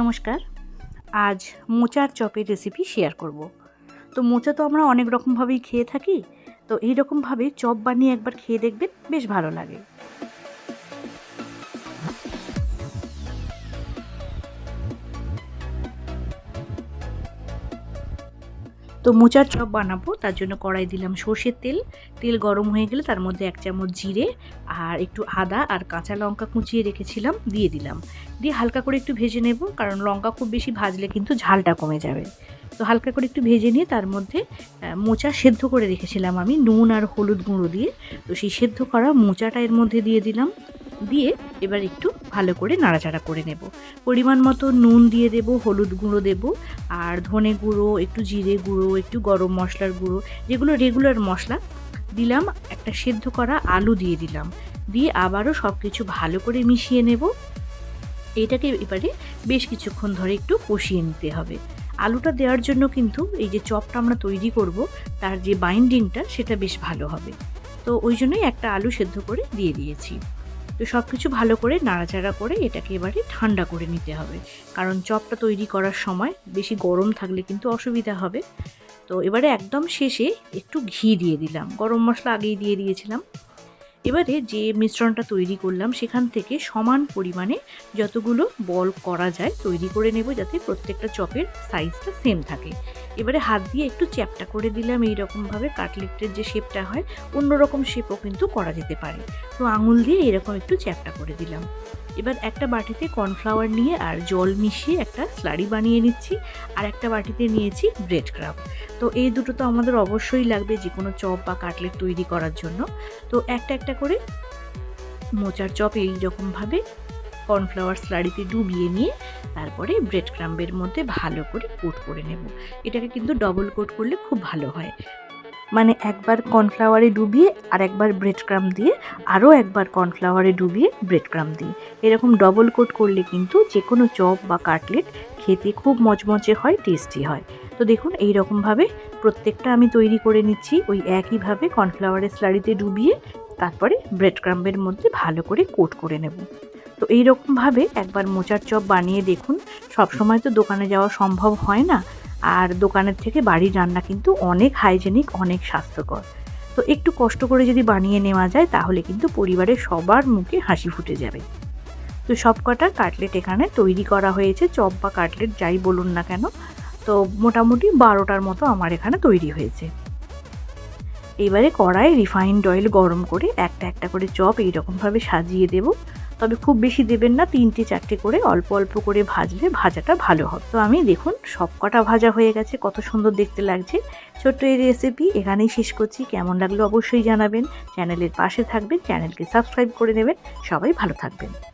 নমস্কার। আজ মোচার চপের রেসিপি শেয়ার করব। তো মোচা তো আমরা অনেক রকমভাবেই খেয়ে থাকি, তো এই রকমভাবে চপ বানিয়ে একবার খেয়ে দেখবেন, বেশ ভালো লাগে। তো মোচার চপ বানাবো, তার জন্য কড়াই দিলাম সর্ষের তেল। তেল গরম হয়ে গেলে তার মধ্যে এক চামচ জিরে আর একটু আদা আর কাঁচা লঙ্কা কুচিয়ে রেখেছিলাম, দিয়ে দিলাম। দিয়ে হালকা করে একটু ভেজে নেব, কারণ লঙ্কা খুব বেশি ভাজলে কিন্তু ঝালটা কমে যাবে। তো হালকা করে একটু ভেজে নিয়ে তার মধ্যে মোচা সেদ্ধ করে রেখেছিলাম আমি, নুন আর হলুদ গুঁড়ো দিয়ে। তো সেই সেদ্ধ করা মোচাটা এর মধ্যে দিয়ে দিলাম। দিয়ে এবার একটু ভালো করে নাড়াচাড়া করে নেব। পরিমাণ মতো নুন দিয়ে দেব, হলুদ গুঁড়ো দেব, আর ধনে গুঁড়ো, একটু জিরে গুঁড়ো, একটু গরম মশলার গুঁড়ো, যেগুলো রেগুলার মশলা, দিলাম, একটা সেদ্ধ করা আলু দিয়ে দিলাম। দিয়ে আবারও সব কিছু ভালো করে মিশিয়ে নেব। এটাকে এবারে বেশ কিছুক্ষণ ধরে একটু কষিয়ে নিতে হবে। আলুটা দেওয়ার জন্য কিন্তু এই যে চপটা আমরা তৈরি করব, তার যে বাইন্ডিংটা সেটা বেশ ভালো হবে। তো ওই জন্যই একটা আলু সেদ্ধ করে দিয়ে দিয়েছি। তো সব কিছু ভালো করে নাড়াচাড়া করে এটাকে এবারে ঠান্ডা করে নিতে হবে। কারণ চপটা তৈরি করার সময় বেশি গরম থাকলে কিন্তু অসুবিধা হবে। তো এবারে একদম শেষে একটু ঘি দিয়ে দিলাম। গরম মশলা আগেই দিয়ে দিয়েছিলাম। এবারে যে মিশ্রণটা তৈরি করলাম, সেখান থেকে সমান পরিমাণে যতগুলো বল করা যায় তৈরি করে নেব যাতে প্রত্যেকটা চপের সাইজটা সেম থাকে। এবারে হাত দিয়ে একটু চ্যাপটা করে দিলাম এই রকমভাবে কাটলেটের যে শেপটা হয়, অন্যরকম শেপও কিন্তু করা যেতে পারে। তো আঙুল দিয়ে এরকম একটু চ্যাপটা করে দিলাম। এবার একটা বাটিতে কর্নফ্লাওয়ার নিয়ে আর জল মিশিয়ে একটা স্লারি বানিয়ে নিচ্ছি, আর একটা বাটিতে নিয়েছি ব্রেড ক্রাম তো এই দুটো তো আমাদের অবশ্যই লাগবে যে কোনো চপ বা কাটলেট তৈরি করার জন্য। তো একটা একটা করে মোচার চপ এই রকমভাবে কর্নফ্লাওয়ার স্লারিতে ডুবিয়ে নিয়ে তারপরে ব্রেড ক্রাম্বের মধ্যে ভালো করে কোট করে নেব। এটাকে কিন্তু ডবল কোট করলে খুব ভালো হয়। মানে একবার কর্নফ্লাওয়ারে ডুবিয়ে আর একবার ব্রেড ক্রাম দিয়ে, আরও একবার কর্নফ্লাওয়ারে ডুবিয়ে ব্রেড ক্রাম দিয়ে। এরকম ডবল কোট করলে কিন্তু যে কোনো চপ বা কাটলেট খেতে খুব মচমচে হয় টেস্টি হয়। তো দেখুন এই রকমভাবে প্রত্যেকটা আমি তৈরি করে নিচ্ছি, ওই একইভাবে কর্নফ্লাওয়ারের স্লারিতে ডুবিয়ে তারপরে ব্রেড ক্রাম্বের মধ্যে ভালো করে কোট করে নেব। তো এই রকমভাবে একবার মোচার চপ বানিয়ে দেখুন, সবসময় তো দোকানে যাওয়া সম্ভব হয় না। আর দোকানের থেকে বাড়ির রান্না কিন্তু অনেক হাইজেনিক অনেক স্বাস্থ্যকর। তো একটু কষ্ট করে যদি বানিয়ে নেওয়া যায়, তাহলে কিন্তু পরিবারের সবার মুখে হাসি ফুটে যাবে। তো সব কটা কাটলেট এখানে তৈরি করা হয়েছে, চপ বা কাটলেট যাই বলুন না কেন। তো মোটামুটি বারোটার মতো আমার এখানে তৈরি হয়েছে। এবারে কড়াই রিফাইন্ড অয়েল গরম করে একটা একটা করে চপ এইরকমভাবে সাজিয়ে দেব। তবে খুব বেশি দেবেন না, তিনটে, চারটে করে অল্প অল্প করে ভাজলে ভাজাটা ভালো হবে। তো আমি দেখুন সব কটা ভাজা হয়ে গেছে, কত সুন্দর দেখতে লাগছে। ছোট্ট এই রেসিপি এখানেই শেষ করছি, কেমন লাগল অবশ্যই জানাবেন। চ্যানেলের পাশে থাকবেন, চ্যানেলকে সাবস্ক্রাইব করে নেবেন। সবাই ভালো থাকবেন।